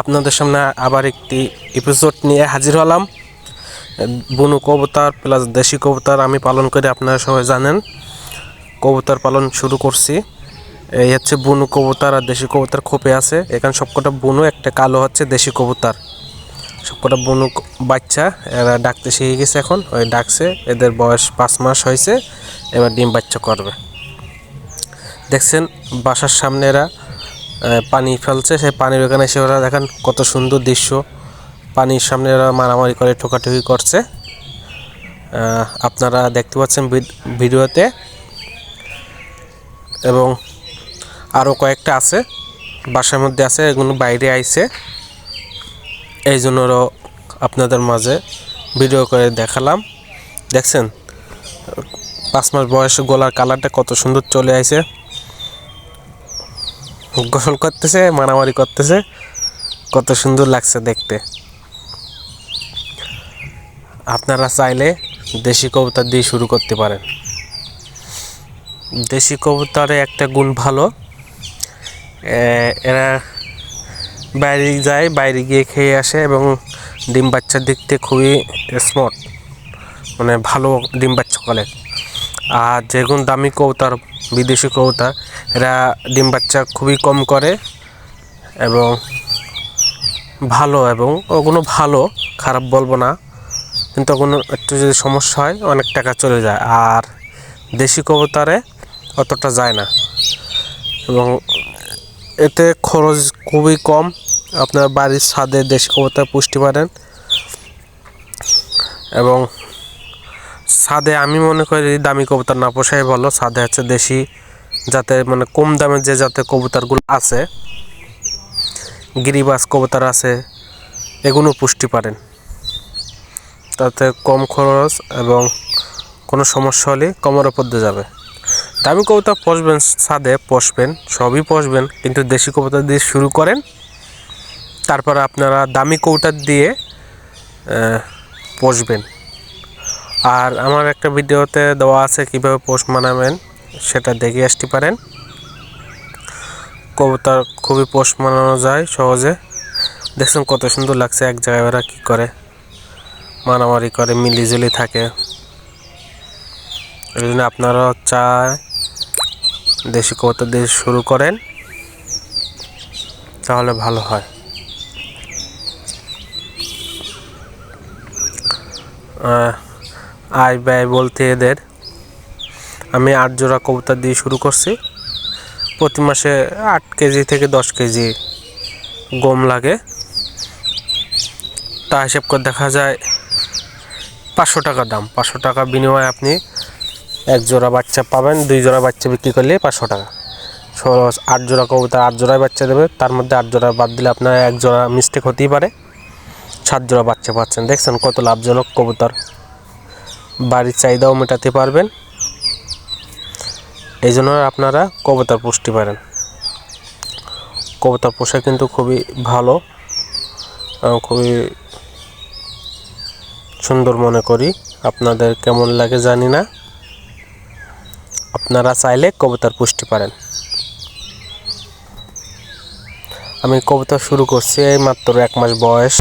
আপনাদের সামনে আবার একটি এপিসোড নিয়ে হাজির হলাম। বনু কবুতর প্লাস দেশি কবুতর আমি পালন করি, আপনারা সবাই জানেন। কবুতর পালন শুরু করছি। এই হচ্ছে বুনু কবুতর আর দেশি কবুতর খোপে আছে। এখানে সবকটা বুনু, একটা কালো হচ্ছে দেশি কবুতর। সবকটা বুনু বাচ্চা, এরা ডাকতে শিখে গেছে এখন। ওই ডাকছে, এদের বয়স পাঁচ মাস হয়েছে, এবার ডিম বাচ্চা করবে। দেখছেন, বাসার সামনে এরা পানি ফেলছে, সেই পানির ওখানে এসে ওরা দেখেন কত সুন্দর দৃশ্য। পানির সামনে ওরা মারামারি করে, ঠোকাঠুকি করছে। আপনারা দেখতে পাচ্ছেন ভিড- ভিডিওতে। এবং আরও কয়েকটা আছে, বাসার মধ্যে আছে, এগুলো বাইরে আইছে। এই জন্য আপনাদের মাঝে ভিডিও করে দেখালাম। দেখছেন? পাঁচ মাস বয়সে গলার কালারটা কত সুন্দর চলে আইছে। গোসল করতেছে, মারামারি করতেছে। কত সুন্দর লাগছে দেখতে। আপনারা চাইলে দেশি কবুতর দিয়ে শুরু করতে পারেন। দেশি কবুতরে একটা গুণ ভালো এরা বাইরে যায়, বাইরে গিয়ে খেয়ে আসে এবং ডিম বাচ্চার থেকে খুবই স্মার্ট মানে ভালো ডিম বাচ্চা করে। আর যেগুন দামি কবুতর, বিদেশি কবুতর, এরা ডিম বাচ্চা খুবই কম করে এবং ভালো এবং ওগুলো ভালো, খারাপ বলব না। কিন্তু ওগুলো একটু যদি সমস্যা হয়, অনেক টাকা চলে যায়। আর দেশি কবুতরে অতটা যায় না। এবং এতে খরচ খুবই কম। আপনার বাড়ির ছাদে দেশি কবুতর পুষ্টি পারেন। এবং ছাদে আমি মনে করি দামি কবুতর না, পোষাই ভালো। ছাদে হচ্ছে দেশি, যাতে মানে কম দামের যে যাতে কবুতরগুলো আছে। গিরিবাস কবুতর আছে, এগুলো পুষ্টি পারেন। তাতে কম খরচ এবং কোনো সমস্যা হলে কমের উপর দিয়ে যাবে। দামি কবুতর পোষবেন, ছাদে পোষবেন, সবই পোষবেন, কিন্তু দেশি কবুতর দিয়ে শুরু করেন। তারপর আপনারা দামি কবুতর দিয়ে পোষবেন। আর আমার একটা ভিডিওতে দেওয়া আছে কীভাবে পোস্ট মানাবেন সেটা দেখে আসতে পারেন। কবুতর খুবই পোষ মানানো যায় সহজে। দেখছেন কত সুন্দর লাগছে এক জায়গায় ওরা কী করে। মারামারি করে মিলিজুলি থাকে। এই জন্য আপনারা চায় দেশি কবুতর দিয়ে শুরু করেন তাহলে ভালো হয়। আহ, আয় ব্যয় বলতে এদের। আমি আট জোড়া কবুতর দিয়ে শুরু করছি। প্রতি মাসে আট কেজি থেকে দশ কেজি গম লাগে। তা হিসেব করে দেখা যায় পাঁচশো টাকা দাম। পাঁচশো টাকা বিনিময়ে আপনি এক জোড়া বাচ্চা পাবেন, দুই জোড়া বাচ্চা বিক্রি করলে পাঁচশো টাকা। ষোলো আট জোড়া কবুতর আট জোড়ায় বাচ্চা দেবে, তার মধ্যে আট জোড়া বাদ দিলে আপনার এক জোড়া মিস্টেক হতেই পারে। সাত জোড়া বাচ্চা পাচ্ছেন। দেখছেন কত লাভজনক কবুতর। বাড়ির চাহিদাও মেটাতে পারবেন। এই জন্য আপনারা কবুতর পুষতে পারেন। কবুতর পোষা কিন্তু খুবই ভালো খুবই সুন্দর মনে করি। আপনাদের কেমন লাগে জানি না। আপনারা চাইলে কবুতর পুষতে পারেন। আমি কবুতর শুরু করছি, এই মাত্র এক মাস বয়স।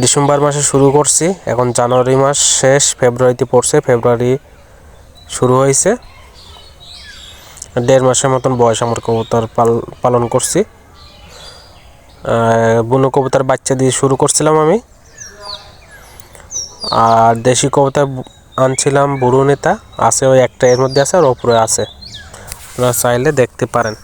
ডিসেম্বর মাসে শুরু করছি। এখন জানুয়ারি মাস শেষ, ফেব্রুয়ারিতে পড়ছে, ফেব্রুয়ারি শুরু হয়েছে। দেড় মাসের মতন বয়স আমার কবুতর পাল, পালন করছি। বুনো কবুতর বাচ্চা দিয়ে শুরু করছিলাম আমি। আর দেশি কবুতর আনছিলাম বুড়ো নেতা, আছে ওই একটা এর মধ্যে আছে, আর ওপরে আছে। আপনারা চাইলে দেখতে পারেন।